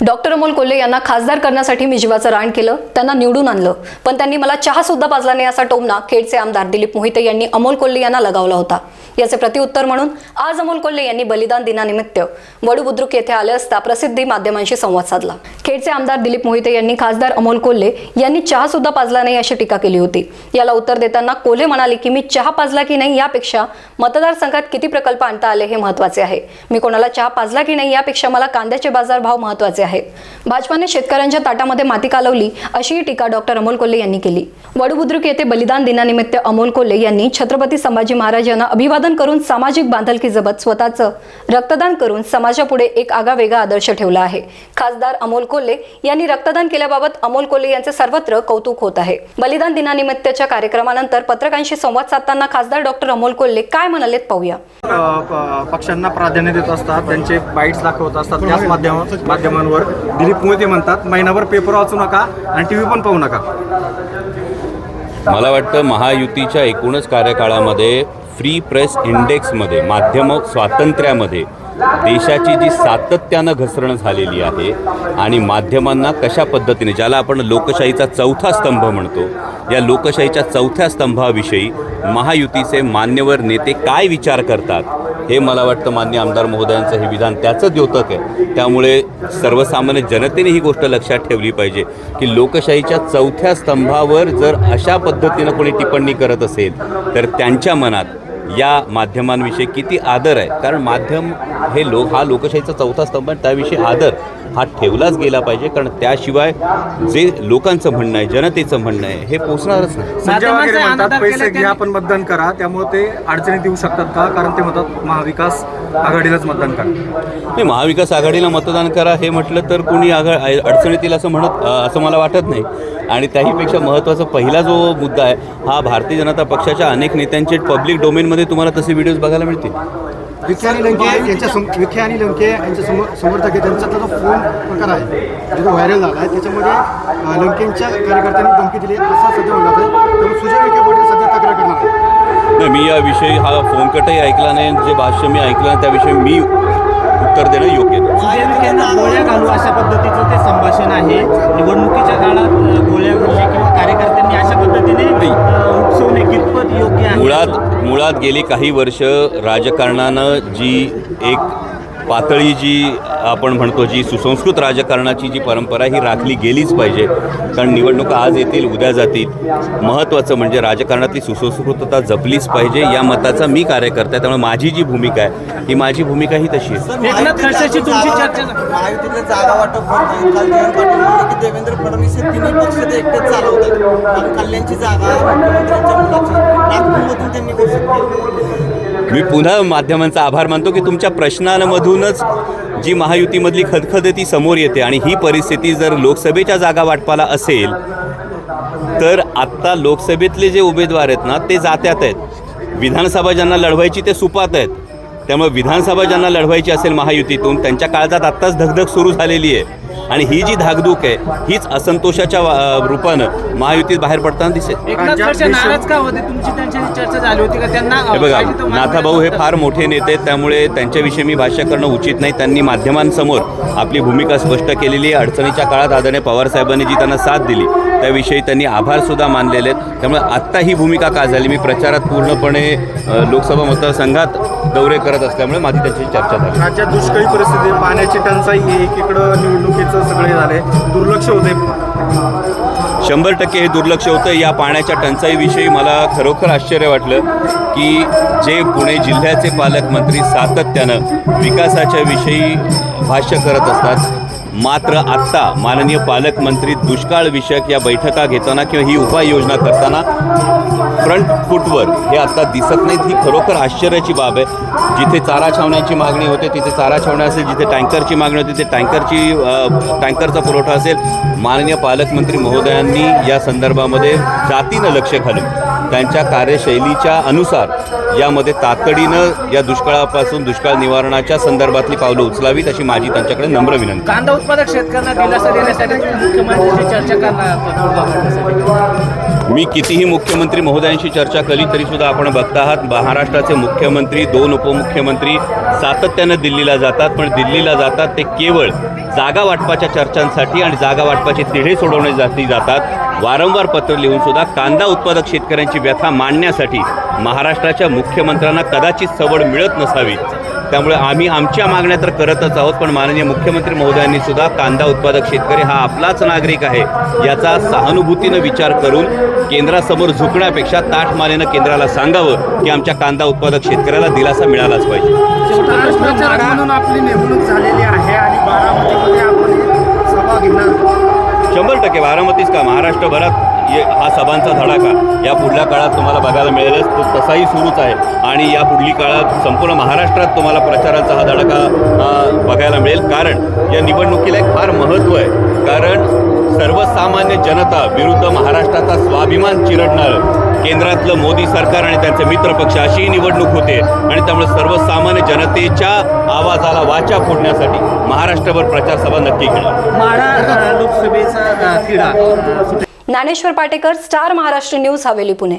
Doctor Amol Kolhe यांना खासदार करण्यासाठी मी जीवाचं रान केलं त्यांना निवडून आणलं. पण त्यांनी मला चहा सुद्धा पाजला नाही असा टोमना खेडचे आमदार दिलीप मोहिते यांनी अमोल कोल्हे यांना लगावला होता. याचे प्रतिउत्तर म्हणून आज अमोल कोल्हे यांनी बलिदान दिनानिमित्त वडू बुद्रुक येथे आले असता प्रसिद्धी माध्यमांशी संवाद साधला. खेडचे आमदार दिलीप मोहिते यांनी खासदार अमोल कोल्हे यांनी चहा सुद्धा पाजला नाही अशी टीका केली होती. याला उत्तर देताना कोल्हे म्हणाले की मी चहा पाजला की नाही यापेक्षा मतदारसंघात किती प्रकल्प आणता आले हे महत्त्वाचे आहे. मी कोणाला चहा पाजला की नाही यापेक्षा मला कांद्याचे बाजार भाव महत्त्वाचे आहे. भाजपाने शेतकऱ्यांच्या ताटामध्ये माती कालवली अशीही टीका डॉक्टर अमोल कोल्हे यांनी केली. वडुबुद्रुक येथे बलिदान दिनानिमित्त अमोल कोल्हे यांनी छत्रपती संभाजी महाराज यांना अभिवादन करून सामाजिक बांधलकी जपत स्वतःचं रक्तदान करून समाजापुढे एक आगळावेगळा आदर्श ठेवला आहे. खासदार अमोल कोल्हे यांनी रक्तदान केल्याबाबत अमोल कोल्हे यांचे सर्वत्र कौतुक होत आहे. बलिदान दिनानिमित्तच्या कार्यक्रमानंतर पत्रकारांशी संवाद साधताना खासदार डॉक्टर अमोल कोल्हे काय म्हणालेत पाहूया. पक्षांना प्राधान्य देत असतात त्यांचे बाईट्स दाखवत असतात त्याच माध्यमांवर पेपरवर दिलीप मोहिते म्हणतात महिनाभर पेपर वाचू नका आणि टी व्ही पण पाहू नका. मला वाटतं महायुतीच्या एकूणच कार्यकाळामध्ये फ्री प्रेस इंडेक्समध्ये माध्यम स्वातंत्र्यामध्ये देशाची जी सातत्यानं घसरण झालेली आहे आणि माध्यमांना कशा पद्धतीने ज्याला आपण लोकशाहीचा चौथा स्तंभ म्हणतो या लोकशाहीच्या चौथ्या स्तंभाविषयी महायुतीचे मान्यवर नेते काय विचार करतात हे मला वाटतं मान्य आमदार महोदयांचं हे विधान त्याचं द्योतक आहे. त्यामुळे सर्वसामान्य जनतेने ही गोष्ट लक्षात ठेवली पाहिजे की लोकशाहीच्या चौथ्या स्तंभावर जर अशा पद्धतीनं कोणी टिप्पणी करत असेल तर त्यांच्या मनात या माध्यमांविषयी किती आदर आहे? कारण माध्यम हे लोक हा लोकशाहीचा चौथा स्तंभ आहे त्याविषयी आदर हा ठेवलाच गेला पाहिजे. कारण त्याशिवाय जे लोकांचं म्हणणं आहे जनतेचं म्हणणं आहे हे पोचणारच नाही. पैसे घ्या त्यांनी- पण मतदान करा. त्यामुळे ते अडचणीत येऊ शकतात का? कारण ते म्हणतात महाविकास आघाडीलाच मतदान करा. नाही महाविकास आघाडीला मतदान करा हे म्हटलं तर कोणी आघा अडचणीत येईल असं म्हणत असं मला वाटत नाही. आणि त्याहीपेक्षा महत्त्वाचा पहिला जो मुद्दा आहे हा भारतीय जनता पक्षाच्या अनेक नेत्यांचे पब्लिक डोमेनमध्ये तुम्हाला तसे व्हिडिओज बघायला मिळतील? विखे आणि लंके यांच्या सम विखे आणि लंके यांचे सम समर्थक आहे त्यांच्यातला जो फोन प्रकार आहे. जो व्हायरल झाला आहे. त्याच्यामध्ये लंकेंच्या कार्यकर्त्यांनी धमकी दिली. असा सध्या म्हणला आहे. त्यामुळे सुजय विखे पाटील सध्या तक्रार करणार आहे नाही मी याविषयी हा फोन कटही ऐकला नाही. जे भाष्य मी ऐकलं नाही त्याविषयी मी उत्तर देणं योग्य नाही. सुजय विखेंना गोळ्या घालू अशा पद्धतीचं ते संभाषण आहे. निवडणुकीच्या काळात गोळ्या घालणे किंवा कार्यकर्त्यांनी अशा पद्धतीने अ, कितपत योग्य आहे? मुळात मुळात गेली काही वर्ष राजकारणानं जी एक पातळी जी आपण म्हणतो जी सुसंस्कृत राजकारणाची जी परंपरा ही राखली गेलीच पाहिजे. कारण निवडणुका आज येतील उद्या जातील. महत्त्वाचं म्हणजे राजकारणातली सुसंस्कृतता जपलीच पाहिजे या मताचा मी कार्यकर्ता आहे. त्यामुळे माझी जी भूमिका आहे ही माझी भूमिका ही तशी आहे. एकनाथ खडसेची तुमची चर्चा जागा वाटप म्हणजे देवेंद्र फडणवीस हे तिन्ही पक्ष ते एकटेच चालवतात. कारण कल्याणची जागा मुख्यमंत्र्यांच्या मुलाची नागपूरमधून त्यांनी घोषित केली. मी पुन्हा माध्यमांचा आभार मानतो की तुमच्या प्रश्नांमधूनच जी महायुतीमधली खदखद ती समोर येते आणि ही परिस्थिती जर लोकसभेच्या जागा वाटपाला असेल तर आत्ता लोकसभेतले जे उमेदवार आहेत ना ते जात्यात आहेत. विधानसभा ज्यांना लढवायची ते सुपात आहेत. त्यामुळे विधानसभा ज्यांना लढवायची असेल महायुतीतून त्यांच्या काळजात आत्ताच धगधग सुरू झालेली आहे. आणि ही जी धाकधूक आहे हीच असंतोषाच्या रूपानं महायुतीत बाहेर पडताना दिसेल. एकनाथ राज्यात खडसे देश- नाराज का होते? तुमची त्यांच्याशी चर्चा झाली होती का? त्यांना अ, हे बघा नाथाभाऊ हे फार मोठे नेते आहेत त्यामुळे त्यांच्याविषयी मी भाष्य करणं उचित नाही. त्यांनी माध्यमांसमोर आपली भूमिका स्पष्ट केलेली आहे. अडचणीच्या काळात आदरणीय पवारसाहेबांनी जी त्यांना साथ दिली त्याविषयी त्यांनी आभारसुद्धा मानलेले आहेत. त्यामुळे आत्ता ही भूमिका का झाली? मी प्रचारात पूर्णपणे लोकसभा मतदारसंघात दौरे करत असल्यामुळे माझी त्याची चर्चा झाली. राज्यात दुष्काळी परिस्थिती पाण्याची टंचाई एकीकडं निवडणुकीचं सगळे झाले. दुर्लक्ष होते. शंभर टक्के हे दुर्लक्ष होतं. या पाण्याच्या टंचाईविषयी मला खरोखर आश्चर्य वाटलं की जे पुणे जिल्ह्याचे पालकमंत्री सातत्यानं विकासाच्या विषयी भाष्य करत असतात मात्र आत्ता माननीय पालकमंत्री दुष्काळ विषयक या बैठका घेताना किंवा ही उपाययोजना करताना फ्रंट फूटवर हे आत्ता दिसत नाहीत. ही खरोखर आश्चर्याची बाब आहे. जिथे चारा छावण्याची मागणी होते तिथे चारा छावण्या असेल जिथे टँकरची मागणी होती तिथे टँकरची टँकरचा पुरवठा असेल. माननीय पालकमंत्री महोदयांनी या संदर्भामध्ये जातीनं लक्ष घालून त्यांच्या कार्यशैलीच्या अनुसार यामध्ये तातडीनं या दुष्काळापासून दुष्काळ निवारणाच्या संदर्भातली पावलं उचलावीत अशी माझी त्यांच्याकडे नम्र विनंती. कांदा उत्पादक शेतकऱ्यांना दिलासा देण्यासाठी तुम्ही मुख्यमंत्र्यांशी चर्चा करणार मी कितीही मुख्यमंत्री महोदयांशी चर्चा केली तरी सुद्धा आपण बघता आहात महाराष्ट्राचे मुख्यमंत्री दोन उपमुख्यमंत्री सातत्यानं दिल्लीला जातात पण दिल्लीला जातात ते केवळ जागा वाटपाच्या चर्चांसाठी आणि जागा वाटपाचे तिढे सोडवण्यासाठी जातात. वारंवार पत्र लिहून सुद्धा कांदा उत्पादक शेतकऱ्यांची व्यथा मांडण्यासाठी महाराष्ट्राच्या मुख्यमंत्र्यांना कदाचित सवड मिळत नसावी. त्यामुळे आम्ही आमच्या मागण्या तर करतच आहोत पण माननीय मुख्यमंत्री महोदयांनी सुद्धा कांदा उत्पादक शेतकरी हा आपलाच नागरिक आहे याचा सहानुभूतीनं विचार करून केंद्रासमोर झुकण्यापेक्षा ताठमानेनं केंद्राला सांगावं की आमच्या कांदा उत्पादक शेतकऱ्याला दिलासा मिळालाच पाहिजे. प्रचारक म्हणून आपली नेमणूक झालेली आहे आणि बारामतीमध्ये आपण सभा घेणार. शंभर टक्के बारामतीच का? महाराष्ट्रभरात हा सभांचा धडाका. या पुढल्या काळात तुम्हाला बघायला मिळेलच. तो तसाही सुरूच आहे. आणि या पुढली काळात संपूर्ण महाराष्ट्रात तुम्हाला प्रचाराचा हा धडाका बघायला मिळेल. कारण या निवडणुकीला एक फार महत्त्व आहे. कारण सर्वसामान्य जनता विरुद्ध महाराष्ट्राचा स्वाभिमान चिरडणारं केंद्रातलं मोदी सरकार आणि त्यांचे मित्रपक्ष अशीही निवडणूक होते. आणि त्यामुळे सर्वसामान्य जनतेच्या आवाजाला वाचा फोडण्यासाठी महाराष्ट्रभर प्रचारसभा नक्की केली माढा लोकसभेचा तिढा. Dnyaneshwar Patekar star Maharashtra news Haveli Pune.